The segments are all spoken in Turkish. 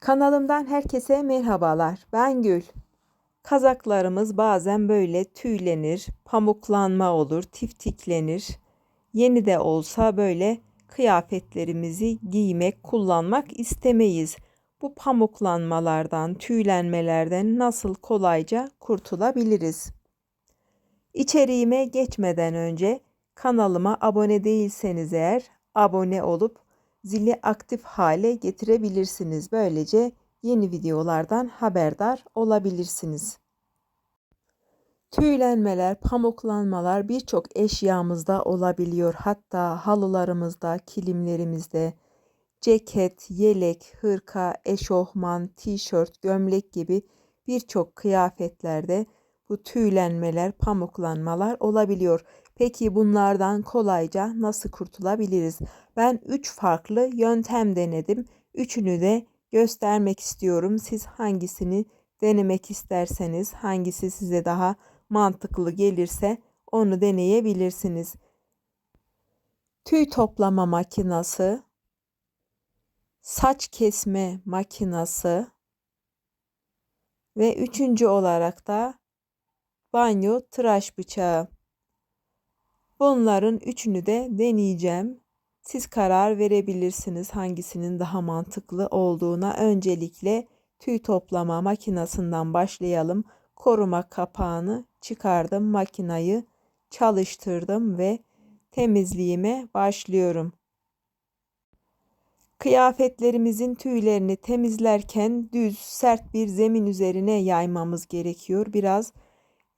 Kanalımdan herkese merhabalar. Ben Gül. Kazaklarımız bazen böyle tüylenir, pamuklanma olur, tiftiklenir. Yeni de olsa böyle kıyafetlerimizi giymek, kullanmak istemeyiz. Bu pamuklanmalardan, tüylenmelerden nasıl kolayca kurtulabiliriz? İçeriğime geçmeden önce kanalıma abone değilseniz eğer abone olup zili aktif hale getirebilirsiniz. Böylece yeni videolardan haberdar olabilirsiniz. Tüylenmeler, pamuklanmalar birçok eşyamızda olabiliyor. Hatta halılarımızda, kilimlerimizde, ceket, yelek, hırka, eşofman, tişört, gömlek gibi birçok kıyafetlerde bu tüylenmeler, pamuklanmalar olabiliyor. Peki bunlardan kolayca nasıl kurtulabiliriz? Ben 3 farklı yöntem denedim. Üçünü de göstermek istiyorum. Siz hangisini denemek isterseniz, hangisi size daha mantıklı gelirse onu deneyebilirsiniz. Tüy toplama makinası, saç kesme makinası ve üçüncü olarak da banyo tıraş bıçağı. Bunların üçünü de deneyeceğim. Siz karar verebilirsiniz hangisinin daha mantıklı olduğuna. Öncelikle tüy toplama makinesinden başlayalım. Koruma kapağını çıkardım, makinayı çalıştırdım ve temizliğime başlıyorum. Kıyafetlerimizin tüylerini temizlerken düz, sert bir zemin üzerine yaymamız gerekiyor. Biraz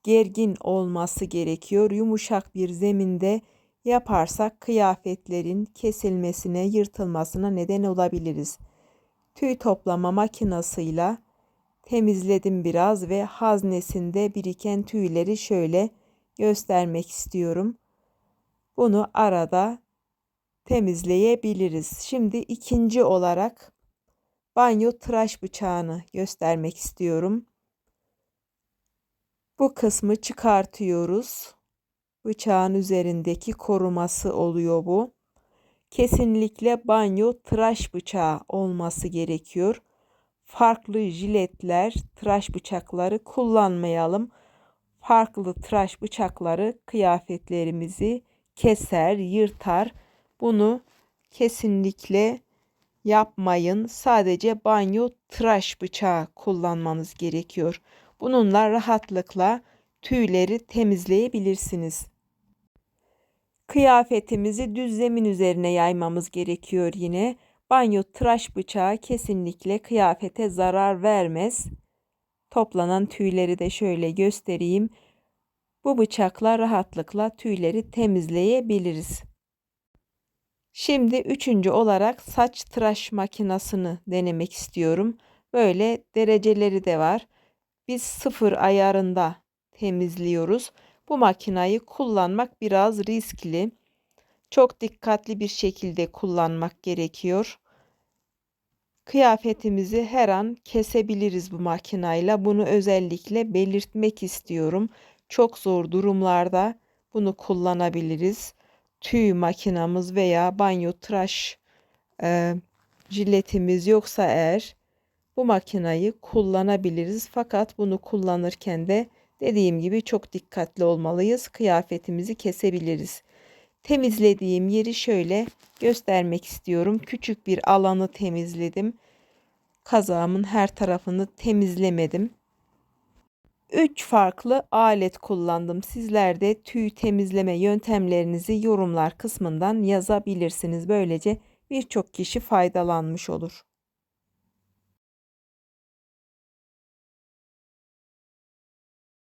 gergin olması gerekiyor. Yumuşak bir zeminde yaparsak kıyafetlerin kesilmesine, yırtılmasına neden olabiliriz. Tüy toplama makinasıyla temizledim biraz ve haznesinde biriken tüyleri şöyle göstermek istiyorum. Bunu arada temizleyebiliriz. Şimdi ikinci olarak banyo tıraş bıçağını göstermek istiyorum. Bu kısmı çıkartıyoruz. Bıçağın üzerindeki koruması oluyor bu. Kesinlikle banyo tıraş bıçağı olması gerekiyor. Farklı jiletler, tıraş bıçakları kullanmayalım. Farklı tıraş bıçakları kıyafetlerimizi keser, yırtar. Bunu kesinlikle yapmayın. Sadece banyo tıraş bıçağı kullanmanız gerekiyor. Bununla rahatlıkla tüyleri temizleyebilirsiniz. Kıyafetimizi düz zemin üzerine yaymamız gerekiyor yine. Banyo tıraş bıçağı kesinlikle kıyafete zarar vermez. Toplanan tüyleri de şöyle göstereyim. Bu bıçakla rahatlıkla tüyleri temizleyebiliriz. Şimdi üçüncü olarak saç tıraş makinasını denemek istiyorum. Böyle dereceleri de var. Biz sıfır ayarında temizliyoruz. Bu makinayı kullanmak biraz riskli. Çok dikkatli bir şekilde kullanmak gerekiyor. Kıyafetimizi her an kesebiliriz bu makinayla. Bunu özellikle belirtmek istiyorum. Çok zor durumlarda bunu kullanabiliriz. Tüy makinamız veya banyo tıraş e, jiletimiz yoksa eğer bu makinayı kullanabiliriz. Fakat bunu kullanırken de dediğim gibi çok dikkatli olmalıyız. Kıyafetimizi kesebiliriz. Temizlediğim yeri şöyle göstermek istiyorum. Küçük bir alanı temizledim. Kazağımın her tarafını temizlemedim. 3 farklı alet kullandım. Sizler de tüy temizleme yöntemlerinizi yorumlar kısmından yazabilirsiniz. Böylece birçok kişi faydalanmış olur.